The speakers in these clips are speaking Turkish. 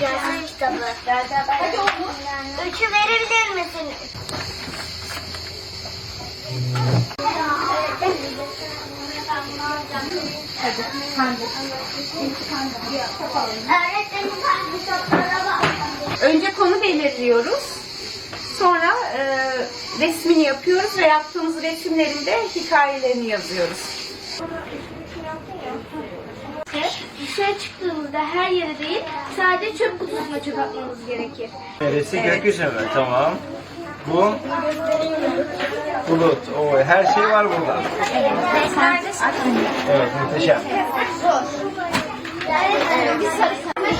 Gelsene kitabı. Hadi oğlum. Üçü verebilir misin? Öğretmenim ben kitaplara bak. Önce konu belirliyoruz. Sonra e, resmini yapıyoruz ve yaptığımız resimlerin de hikayelerini yazıyoruz. Dışarı çıktığımızda her yere değil, sadece çöp kutusuna çöp atmamız gerekir. Neresi gökyüzü mü? Tamam. Bu bulut. O her şey var burada. Evet muhteşem.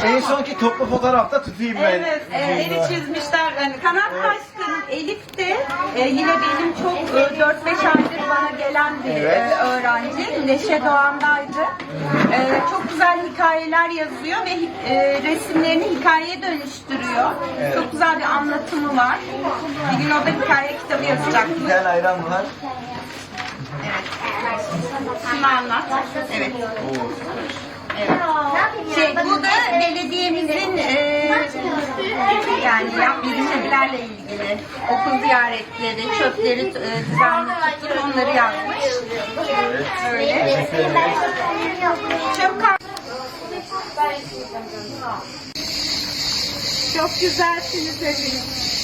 En sonki toplu fotoğrafta tutayım ben. Evet, e, eli çizmişler. Yani kanat taşkın Elif de e, yine benim çok e, 4-5 aydır bana gelen bir Evet. e, öğrenci. Neşe Doğan'daydı. E, çok güzel hikayeler yazıyor ve e, resimlerini hikayeye dönüştürüyor. Evet. Çok güzel bir anlatımı var. Bir gün o da hikaye kitabı. Bir tane ayran var. Şimdi anlat. Evet. Oo. Şey, bu da belediyemizin e, yani yaptığı şeylerle ilgili okul ziyaretleri, çöpleri e, düzenli tutup onları yazmış. Evet. Öyle. Çöp Çok güzelsiniz hepiniz.